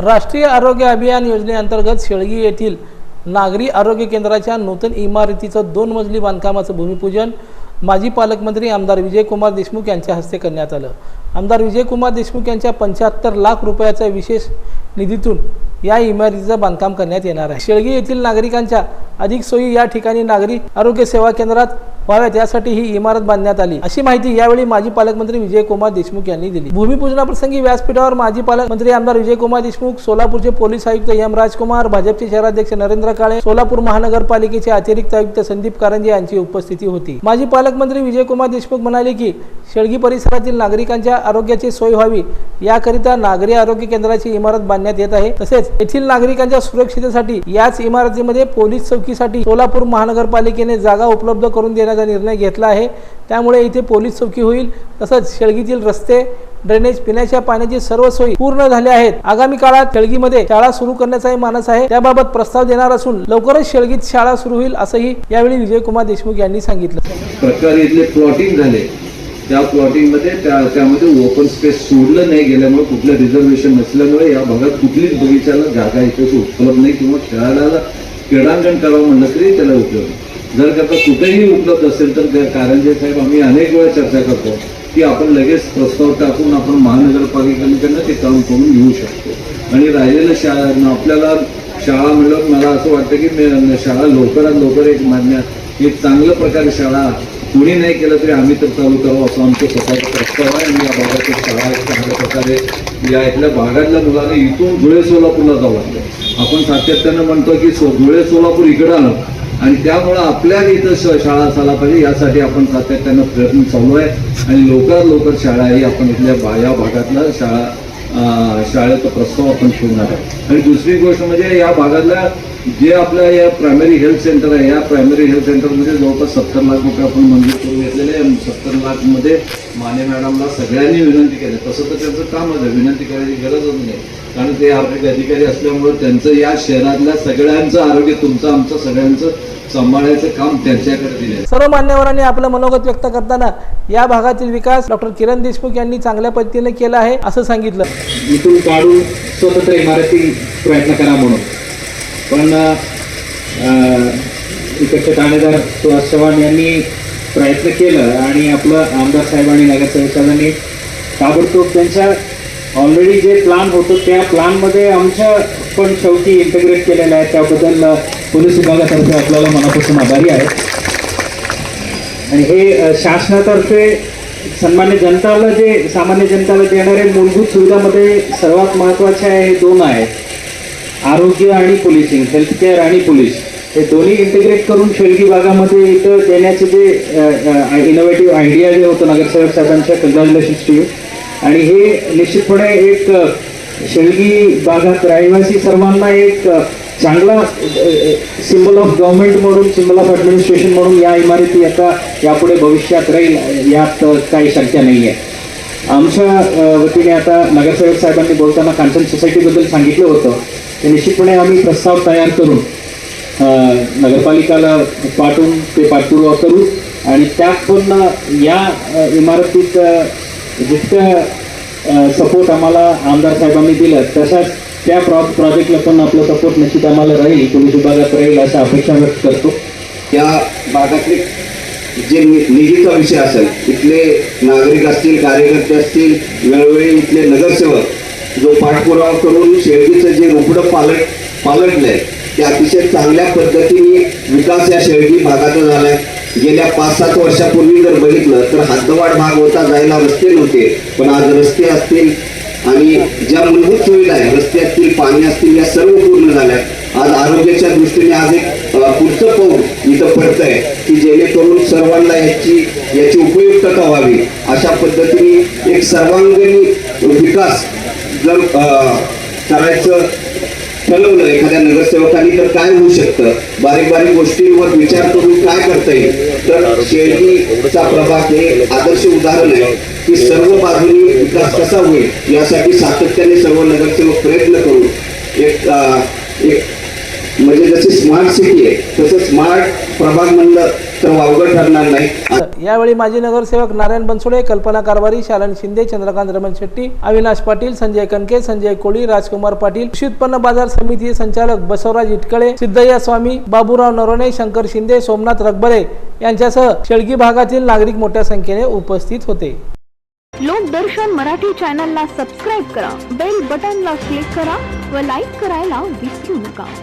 राष्ट्रीय आरोग्य अभियान योजनेअंतर्गत शेळगी येथील नागरी आरोग्य केंद्राच्या नूतन इमारतीचं दोन मजली बांधकामाचं भूमिपूजन माजी पालकमंत्री आमदार विजयकुमार देशमुख यांच्या हस्ते करण्यात आलं. आमदार विजयकुमार देशमुख यांच्या पंच्याहत्तर लाख रुपयाच्या विशेष निधीतून या इमारतीचं बांधकाम करण्यात येणार आहे. शेळगी येथील नागरिकांच्या अधिक सोयी या ठिकाणी नागरी आरोग्य सेवा केंद्रात व्हाव्यात यासाठी ही इमारत बांधण्यात आली. अशी माहिती यावेळी माजी पालकमंत्री विजयकुमार देशमुख यांनी दिली. भूमिपूजनाप्रसंगी व्यासपीठावर माजी पालकमंत्री आमदार विजयकुमार देशमुख सोलापूरचे पोलीस आयुक्त एम राजकुमार भाजपचे शहराध्यक्ष नरेंद्र काळे सोलापूर महानगरपालिकेचे अतिरिक्त आयुक्त संदीप कारंजे यांची उपस्थिती होती. माजी पालकमंत्री विजयकुमार देशमुख म्हणाले की शेळगी परिसरातील नागरिकांच्या आरोग्याची सोय व्हावी याकरिता नागरी आरोग्य केंद्राची इमारत बांधण्यात येत आहे. तसेच येथील नागरिकांच्या सुरक्षितेसाठी याच इमारतीमध्ये पोलीस चौकीसाठी सोलापूर महानगरपालिकेने जागा उपलब्ध करून देण्याचा निर्णय घेतला आहे. त्यामुळे इथे पोलीस चौकी होईल तसंच शेळगीतील रस्ते ड्रेनेज पिण्याच्या पाण्याची सर्व सोयी पूर्ण झाल्या आहेत. आगामी काळात शेळगीमध्ये शाळा सुरू करण्याचाही मानस आहे. त्याबाबत प्रस्ताव देणार असून लवकरच शेळगीत शाळा सुरू होईल असंही यावेळी विजयकुमार देशमुख यांनी सांगितलं. प्रकारे इथले प्लॉटिंग झाले. त्या प्लॉटिंगमध्ये त्यामध्ये ओपन स्पेस सोडलं नाही गेल्यामुळे कुठलं रिझर्वेशन नसल्यामुळे या भागात कुठलीच बगीचाला जागा इथे उपलब्ध नाही किंवा खेळायला क्रीडांगण करावं म्हणलं तरी त्याला उपलब्ध नाही. जर का कुठेही उपलब्ध असेल तर कारंजे साहेब आम्ही अनेक वेळा चर्चा करतो की आपण लगेच प्रस्ताव टाकून आपण महानगरपालिकेकडनं ते काम करून घेऊ शकतो. आणि राहिलेलं शाळा आपल्याला शाळा मिळून मला असं वाटतं की मी- शाळा लवकरात लवकर एक मान्यात एक चांगल्या प्रकारे शाळा कुणी नाही केलं तरी आम्ही तर चालू करावं असं आमचं स्वतःचा प्रस्ताव आहे. आणि या भागातील शाळा चांगल्या प्रकारे या इथल्या भागातल्या मुलांना इथून धुळे सोलापूरला जावं लागतं. आपण सातत्यानं म्हणतो की सो धुळे सोलापूर इकडं आलं आणि त्यामुळं आपल्या इथं शाळा असायला पाहिजे. यासाठी आपण सातत्यानं प्रयत्न चालू आहे. आणि लवकर लवकर शाळा ही आपण इथल्या बा या भागातला शाळा शाळेचा प्रस्ताव आपण ठेवणार आहे. आणि दुसरी गोष्ट म्हणजे या भागातल्या जे आपल्या या प्रायमरी हेल्थ सेंटर आहे या प्रायमरी हेल्थ सेंटरमध्ये जवळपास सत्तर लाख रुपये आपण मंजूर करून घेतलेले आहे. आणि सत्तर लाखमध्ये माने मॅडमला सगळ्यांनी विनंती केली. तसं तर त्यांचं काम आहे विनंती करायची गरजच नाही. कारण ते आरोग्य अधिकारी असल्यामुळे त्यांचं या शहरातल्या सगळ्यांचं आरोग्य तुमचं आमचं सगळ्यांचं सांभाळायचं काम त्यांच्याकडे दिलं आहे सर्व मान्यवरांनी आपलं मनोगत व्यक्त करताना या भागातील विकास डॉक्टर किरण देशमुख यांनी चांगल्या पद्धतीने केला आहे असं सांगितलं. इथून काढून स्वतंत्र इमारती प्रयत्न करा म्हणून. पण इकडचे ठाणेदार सुहास चव्हाण यांनी प्रयत्न केलं आणि आपलं आमदार साहेब आणि नगरसेवक साहेबांनी ताबडतोब त्यांच्या ऑलरेडी जे प्लान होतं त्या प्लानमध्ये आमच्या पण शेवटी इंटिग्रेट केलेलं आहे त्याबद्दल पोलीस विभागातर्फे आपल्याला मनापासून आभारी आहे. आणि हे शासनातर्फे सन्मान्य जनताला जे सामान्य जनताला देणारे मूलभूत सुविधामध्ये सर्वात महत्त्वाचे आहे हे दोन आहेत. आरोग्य आणि पोलिसिंग हेल्थकेअर आणि पोलीस. हे दोन्ही इंटिग्रेट करून शेळगी भागामध्ये इथं देण्याचे जे इनोव्हेटिव्ह आयडिया जे होतं नगरसेवक साहेबांच्या कॉंग्रॅच्युलेशन्स टू आणि हे निश्चितपणे एक शेळगी भागात रहिवासी सर्वांना एक चांगला सिम्बल ऑफ गव्हर्नमेंट म्हणून सिम्बल ऑफ ॲडमिनिस्ट्रेशन म्हणून या इमारती आता यापुढे भविष्यात राहील यात काही शक्य नाही आहे. आमच्या वतीने आता नगरसेवक साहेबांनी बोलताना कांचन सोसायटीबद्दल सांगितलं होतं. ते निश्चितपणे आम्ही प्रस्ताव तयार करून नगरपालिकाला पाठवून ते पाठपुरावा करू. आणि त्यात पण या इमारतीत जितकं सपोर्ट आम्हाला आमदार साहेबांनी दिलं तशाच त्या प्रॉ प्रोजेक्टला पण आपलं सपोर्ट निश्चित आम्हाला राहील. पोलीस विभागात राहील अशा अपेक्षा व्यक्त करतो. त्या भागातले जे नि- निधीचा विषय असेल इथले नागरिक असतील कार्यकर्ते असतील वेळोवेळी इथले नगरसेवक जो पाठपुरावा करून शेळगीचं जे रोपडं पालट पालटलंय ते अतिशय चांगल्या पद्धतीने विकास या शेळगी भागाचा झालाय. गेल्या पाच सात वर्षापूर्वी जर बघितलं तर हद्दवाढ भाग होता जायला रस्ते नव्हते. पण आज रस्ते असतील आणि ज्या मूलभूत सुविधा आहेत रस्ते असतील पाणी असतील या सर्व पूर्ण झाल्या. आज आरोग्याच्या दृष्टीने आज एक पुढचं पाऊल इथं पडतंय की जेणेकरून सर्वांना याची याची उपयुक्तता व्हावी. अशा पद्धतीने एक सर्वांगीण विकास जर करायचं ठरवलं एखाद्या नगरसेवकांनी तर काय होऊ शकतं? बारीक बारीक गोष्टींवर विचार करून काय करता येईल? तर शेळकीचा प्रभाग हे आदर्श उदाहरण आहे की सर्व बाजूनी विकास कसा होईल यासाठी सातत्याने सर्व नगरसेवक प्रयत्न करून एक एक म्हणजे जशी स्मार्ट सिटी आहे तसं स्मार्ट प्रभाग म्हणलं तर वावगं ठरणार नाही. यावेळी माजी नगरसेवक नारायण बनसोडे कल्पना कारभारी शालन शिंदे चंद्रकांत रमण शेट्टी अविनाश पाटील संजय कनके संजय कोळी राजकुमार पाटील कृषी उत्पन्न बाजार समिती संचालक बसवराज इटकळे सिद्धय्या स्वामी बाबूराव नरोणे शंकर शिंदे सोमनाथ रगबरे यांच्यासह शेळगी भागातील नागरिक मोठ्या संख्येने उपस्थित होते. लोकदर्शन मराठी चॅनलला सबस्क्राईब करा बेल बटनला क्लिक करा व लाईक करायला विसरू नका.